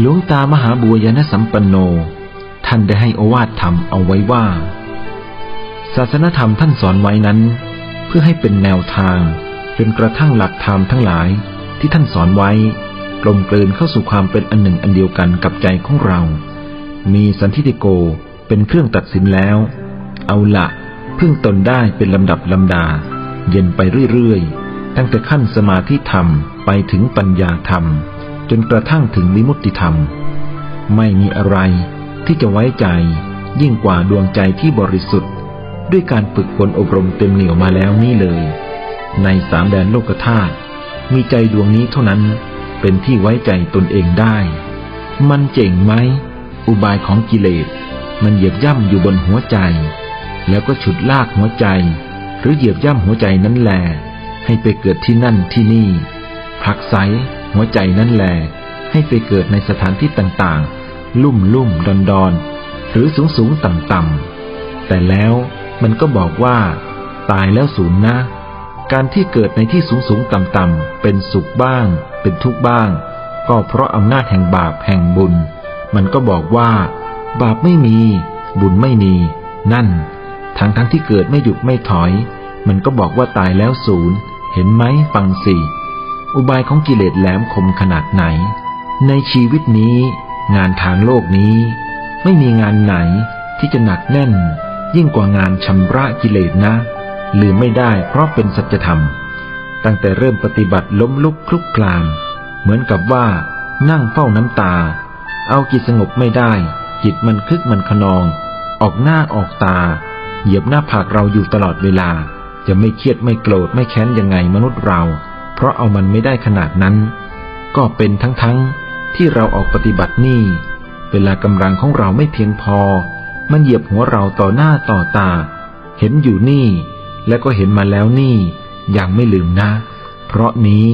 หลวงตามหาบัวยานสัมปันโน ท่านได้ให้อวาทธรรมเอาไว้ว่า ศาสนธรรมท่านสอนไว้นั้น เพื่อให้เป็นแนวทางจนกระทั่งหลักธรรมทั้งหลายที่ท่านสอนไว้ กลมกลืนเข้าสู่ความเป็นอันหนึ่งอันเดียวกันกับใจของเรา มีสันทิฏฐิโกเป็นเครื่องตัดสินแล้ว เอาละพึ่งตนได้เป็นลำดับลำดา เย็นไปเรื่อยๆ ตั้งแต่ขั้นสมาธิธรรมไปถึงปัญญาธรรม จนกระทั่งถึงวิมุตติธรรม ไม่มีอะไรที่จะไว้ใจยิ่งกว่าดวงใจที่บริสุทธิ์ ด้วยการฝึกฝนอบรมเต็มเหนียวมาแล้วนี่เลย ในสามแดนโลกธาตุมีใจดวงนี้เท่านั้นเป็นที่ไว้ใจตนเองได้ มันเจ๋งไหม อุบายของกิเลส มันเหยียบย่ำอยู่บนหัวใจ แล้วก็ฉุดลากหัวใจ หรือเหยียบย่ำหัวใจนั้นแหลให้ไปเกิดที่นั่นที่นี่ผลักไส หัวใจนั้นแหลให้ไปเกิดในสถานที่ต่างๆ ลุ่มลุ่มดอนดอนหรือสูงสูงต่ำต่ำแต่แล้วมันก็บอกว่า ตายแล้วศูนย์นะ การที่เกิดในที่สูงสูงต่ำต่ำเป็นสุขบ้าง เป็นทุกข์บ้าง ก็เพราะอำนาจแห่งบาปแห่งบุญ มันก็บอกว่า บาปไม่มี บุญไม่มี นั่น ทั้งทั้งที่เกิดไม่หยุดไม่ถอย มันก็บอกว่าตายแล้วศูนย์ เห็นไหมฟังสิ อุบายของกิเลสแหลมคมขนาดไหน ในชีวิตนี้ งานทางโลกนี้ ไม่มีงานไหนที่จะหนักแน่น ยิ่งกว่างานชำระกิเลสนะลืมไม่ได้เพราะเป็นสัจธรรม ตั้งแต่เริ่มปฏิบัติล้มลุกคลุกคลาน เหมือนกับว่า นั่งเฝ้าน้ำตา เอาจิตสงบไม่ได้ จิตมันคึกมันขนอง ออกหน้าออกตา เหยียบหน้าผากเราอยู่ตลอดเวลา จะไม่เครียดไม่โกรธไม่แค้นยังไงมนุษย์เรา ราะเอามันไม่ได้ขนาดนั้น ก็เป็นทั้งๆที่เราออกปฏิบัตินี่ เวลากำลังของเราไม่เพียงพอ มันเหยียบหัวเราต่อหน้าต่อตา เห็นอยู่นี่ แล้วก็เห็นมาแล้วนี่ ยังไม่ลืมนะ เพราะนี้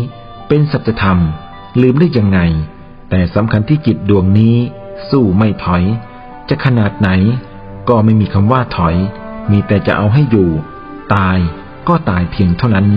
เป็นสัจธรรม ลืมได้ยังไง แต่สำคัญที่จิตดวงนี้ สู้ไม่ถอย จะขนาดไหน ก็ไม่มีคำว่าถอย มีแต่จะเอาให้อยู่ ตายก็ตายเพียงเท่านั้น